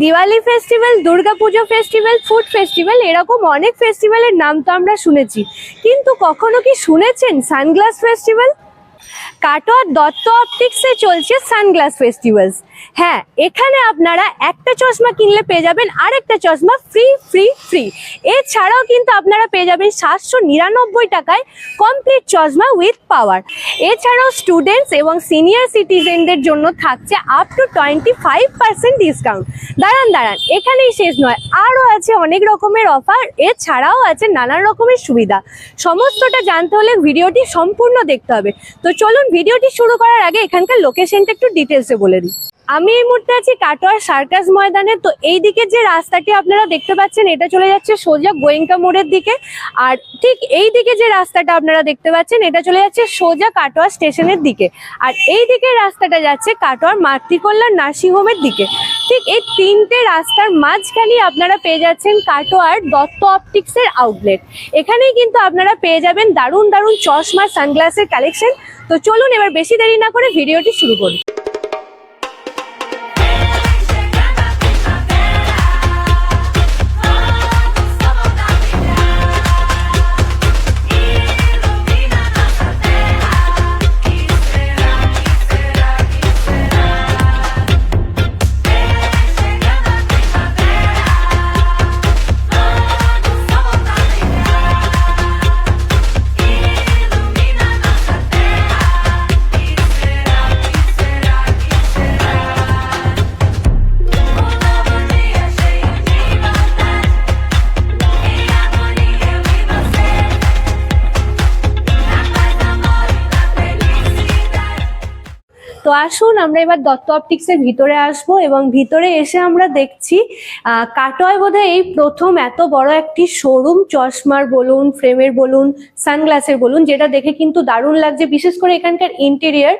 Diwali festival Durga Puja festival food festival এরকম অনেক ফেস্টিভ্যালের নাম তো আমরা শুনেছি। কিন্তু কখনো কি শুনেছেন? সানগ্লাস ফেস্টিভ্যাল কাটোয়ার দত্ত অপটিক্সে চলছে সানগ্লাস ফেস্টিভ্যালস। হ্যাঁ এখানে আপনারা একটা চশমা কিনলে পেয়ে যাবেন আর একটা চশমা ফ্রি ফ্রি ফ্রি। এছাড়াও কিন্তু আপনারা পেয়ে যাবেন সাতশো নিরানব্বই টাকায় কমপ্লিট চশমা উইথ পাওয়ার। এছাড়াও স্টুডেন্টস এবং সিনিয়র সিটিজেনদের জন্য থাকছে up to twenty five percent discount দাঁড়ান দাঁড়ান, এখানেই শেষ নয়, আরও আছে অনেক রকমের অফার এছাড়াও আছে নানান রকমের সুবিধা। সমস্তটা জানতে হলে ভিডিওটি সম্পূর্ণ দেখতে হবে। তো চলুন ভিডিওটি শুরু করার আগে এখানকার লোকেশনটা একটু ডিটেলসে বলে দিই। আমি এই মুহূর্তে আছি কাটোয়ার সার্কাস ময়দানে, তো এই দিকে যে রাস্তাটি আপনারা দেখতে পাচ্ছেন, এটা চলে যাচ্ছে সোজা গোয়েঙ্কা মোড়ের দিকে। আর ঠিক এই দিকে যে রাস্তাটা আপনারা দেখতে পাচ্ছেন, এটা চলে যাচ্ছে সোজা কাটোয়া স্টেশনের দিকে। আর এই দিকে রাস্তাটা যাচ্ছে কাটোয়ার মাতৃকল্যাণ নার্সিংহোমের দিকে। ঠিক এই তিনটে রাস্তার মাঝখানেই আপনারা পেয়ে যাচ্ছেন কাটোয়ার দত্ত অপটিক্সের আউটলেট এখানেই কিন্তু আপনারা পেয়ে যাবেন দারুণ দারুণ চশমা সানগ্লাসের কালেকশন তো চলুন এবার বেশি দেরি না করে ভিডিওটি শুরু করি। আসুন আমরা এবার দত্ত অপটিক্সের ভিতরে আসব এবং ভিতরে এসে আমরা দেখছি আহ, কাটোয়ায় বোধহয় এই প্রথম এত বড় একটি শোরুম চশমার বলুন ফ্রেমের বলুন সানগ্লাসের বলুন যেটা দেখে কিন্তু দারুণ লাগছে বিশেষ করে এখানকার ইন্টেরিয়ার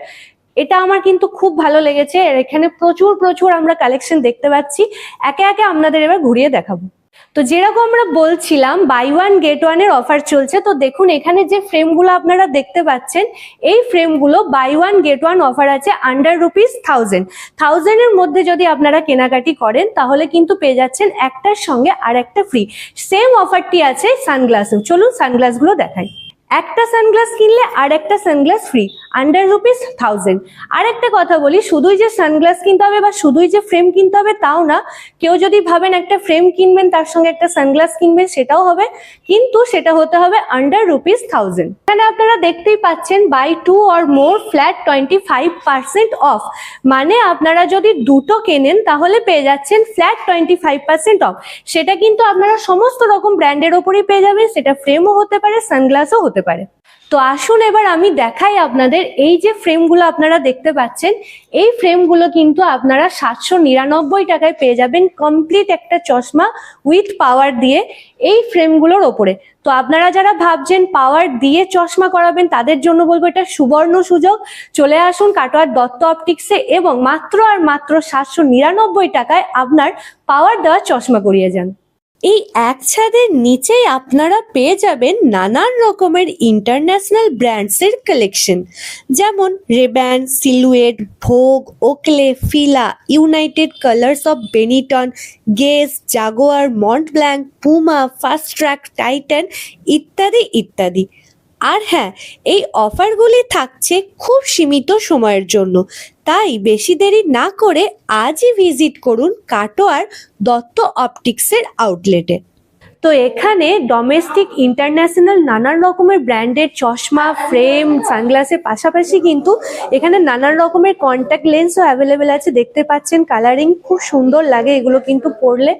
এটা আমার কিন্তু খুব ভালো লেগেছে এখানে প্রচুর প্রচুর আমরা কালেকশন দেখতে পাচ্ছি। একে একে আপনাদের এবার ঘুরিয়ে দেখাবো। তো যেরকম আমরা বলছিলাম বাই ওয়ান গেট ওয়ানের অফার চলছে, তো দেখুন এখানে যে ফ্রেমগুলো আপনারা দেখতে পাচ্ছেন, এই ফ্রেমগুলো buy one get one offer আছে আন্ডার রুপিস থাউজেন্ড থাউজেন্ড এর মধ্যে যদি আপনারা কেনাকাটি করেন, তাহলে কিন্তু পেয়ে যাচ্ছেন একটার সঙ্গে আর একটা ফ্রি সেম অফারটি আছে সানগ্লাসেও চলুন সানগ্লাসগুলো দেখাই। একটা সানগ্লাস কিনলে আর একটা sunglass free under rupees thousand আর একটা কথা বলি, শুধুই যে সানগ্লাস কিনতে হবে বা শুধুই যে ফ্রেম কিনতে হবে তাও না, কেউ যদি ভাবেন একটা ফ্রেম কিনবেন, তার সঙ্গে একটা সানগ্লাস কিনবেন, সেটাও হবে, কিন্তু সেটা হতে হবে আন্ডার রুপিস থাউজেন্ড এখানে আপনারা দেখতেই পাচ্ছেন buy two or more flat twenty five percent off মানে আপনারা যদি দুটো কেনেন, তাহলে পেয়ে যাচ্ছেন flat twenty five percent off সেটা কিন্তু আপনারা সমস্ত রকম ব্র্যান্ডের ওপরই পেয়ে যাবেন, সেটা ফ্রেমও হতে পারে সানগ্লাসও হতে পারে। তো আসুন এবার আমি দেখাই আপনাদের এই যে ফ্রেমগুলো আপনারা দেখতে পাচ্ছেন, এই ফ্রেমগুলো কিন্তু আপনারা সাতশো নিরানব্বই টাকায় পেয়ে যাবেন কমপ্লিট একটা চশমা উইথ পাওয়ার দিয়ে এই ফ্রেমগুলোর ওপরে। তো আপনারা যারা ভাবছেন পাওয়ার দিয়ে চশমা করাবেন, তাদের জন্য বলব এটা সুবর্ণ সুযোগ। চলে আসুন কাটোয়ার দত্ত অপটিক্সে এবং মাত্র আর মাত্র সাতশো নিরানব্বই টাকায় আপনার পাওয়ার দেওয়া চশমা করিয়ে যান। এই এক ছাদের নিচেই আপনারা পেয়ে যাবেন নানান রকমের ইন্টারন্যাশনাল ব্র্যান্ডসের কালেকশন যেমন Ray-Ban Silhouette Vogue Oakley Fila United Colors of Benetton Guess Jaguar Mont Blanc Puma Fastrack Titan ইত্যাদি ইত্যাদি। আর হ্যাঁ এই অফারগুলি থাকছে খুব সীমিত সময়ের জন্য। তাই বেশি দেরি না করে আজই ভিজিট করুন কাটোয়ার দত্ত অপটিক্সের আউটলেটে তো এখানে ডোমেস্টিক ইন্টারন্যাশনাল নানান রকমের ব্র্যান্ডের চশমা ফ্রেম সানগ্লাসের পাশাপাশি কিন্তু এখানে নানান রকমের কন্ট্যাক্ট লেন্সও অ্যাভেলেবেল আছে। দেখতে পাচ্ছেন কালারিং খুব সুন্দর লাগে এগুলো কিন্তু পরলে।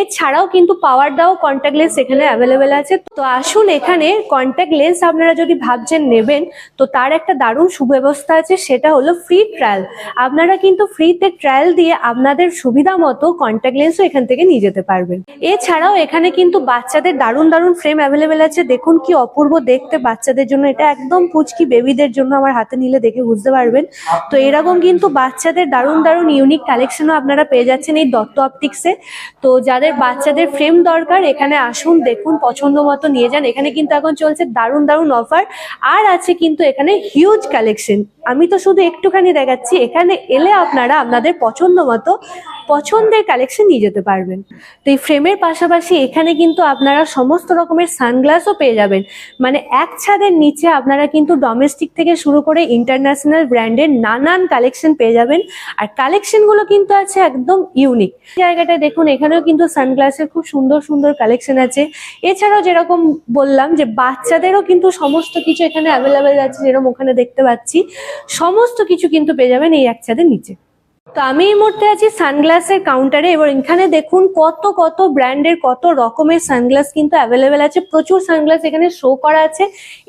এছাড়াও কিন্তু পাওয়ার দাও কন্ট্যাক্ট লেন্স এখানে অ্যাভেলেবেল আছে। তো আসুন এখানে কন্ট্যাক্ট লেন্স আপনারা যদি ভাবছেন নেবেন, তো তার একটা দারুণ সুব্যবস্থা আছে, সেটা হলো ফ্রি ট্রায়াল আপনারা কিন্তু ফ্রিতে ট্রায়াল দিয়ে আপনাদের সুবিধা মতো কন্ট্যাক্ট লেন্সও এখান থেকে নিয়ে যেতে পারবেন। এছাড়াও এখানে কিন্তু বাচ্চাদের দারুণ দারুণ ফ্রেম অ্যাভেলেবেল আছে। দেখুন কি অপূর্ব দেখতে বাচ্চাদের জন্য। এটা একদম পুচকি বেবিদের জন্য আমার হাতে নিলে দেখে বুঝতে পারবেন। তো এরকম কিন্তু বাচ্চাদের দারুণ দারুণ ইউনিক কালেকশনও আপনারা পেয়ে যাচ্ছেন এই দত্ত অপটিক্সে তো যাদের বাচ্চাদের ফ্রেম দরকার, এখানে আসুন, দেখুন, পছন্দ মতো নিয়ে যান। এখানে কিন্তু এখন চলছে দারুণ দারুণ অফার আর আছে কিন্তু এখানে হিউজ কালেকশন আমি তো শুধু একটুখানি দেখাচ্ছি। এখানে এলে আপনারা আপনাদের পছন্দ মতো পছন্দের কালেকশন নিয়ে যেতে পারবেন। তো এই ফ্রেমের পাশাপাশি এখানে কিন্তু আপনারা সমস্ত রকমের সানগ্লাসও পেয়ে যাবেন। মানে এক ছাদের নিচে আপনারা কিন্তু ডোমেস্টিক থেকে শুরু করে ইন্টারন্যাশনাল ব্র্যান্ডের নানান কালেকশন পেয়ে যাবেন। আর কালেকশনগুলো কিন্তু আছে একদম ইউনিক জায়গাটায় দেখুন, এখানেও কিন্তু সানগ্লাসের খুব সুন্দর সুন্দর কালেকশন আছে। এছাড়াও যেরকম বললাম যে বাচ্চাদেরও কিন্তু সমস্ত কিছু এখানে অ্যাভেলেবেল আছে, যেরকম ওখানে দেখতে পাচ্ছি। সমস্ত কিছু কিন্তু পেয়ে যাবেন এই এক ছাদের নিচে। তো আমি এই মুহূর্তে আছি সানগ্লাসের কাউন্টারে এবার এখানে দেখুন কত কত ব্র্যান্ডের কত রকমের সানগ্লাস কিন্তু অ্যাভেলেবেল আছে। প্রচুর সানগ্লাস এখানে শো করা আছে।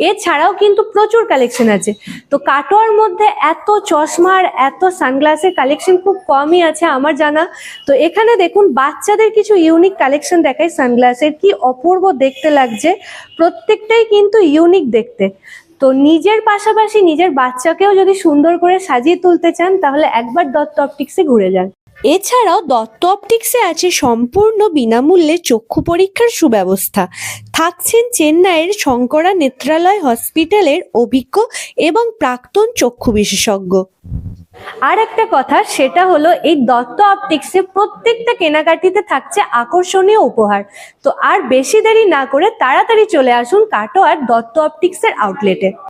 এছাড়াও কিন্তু প্রচুর কালেকশন আছে। তো কাটোয়ার মধ্যে এত চশমার এত সানগ্লাসের কালেকশন খুব কমই আছে আমার জানা। তো এখানে দেখুন বাচ্চাদের কিছু ইউনিক কালেকশন দেখায় সানগ্লাসের। কি অপূর্ব দেখতে লাগছে। প্রত্যেকটাই কিন্তু ইউনিক দেখতে। তো নিজের পাশাপাশি নিজের বাচ্চাকেও যদি সুন্দর করে সাজিয়ে তুলতে চান, তাহলে একবার দত্ত অপটিক্সে ঘুরে যান। এছাড়াও দত্ত অপটিক্সে আছে সম্পূর্ণ বিনামূল্যে চক্ষু পরীক্ষার সুব্যবস্থা। থাকছেন চেন্নাইয়ের শঙ্করা নেত্রালয় হসপিটালের অভিজ্ঞ এবং প্রাক্তন চক্ষু বিশেষজ্ঞ। আর একটা কথা, সেটা হলো এই দত্ত অপটিক্সে প্রত্যেকটা কেনাকাটিতে থাকছে আকর্ষণীয় উপহার। তো আর বেশি দেরি না করে তাড়াতাড়ি চলে আসুন কাটো আর দত্ত অপটিক্সের আউটলেটে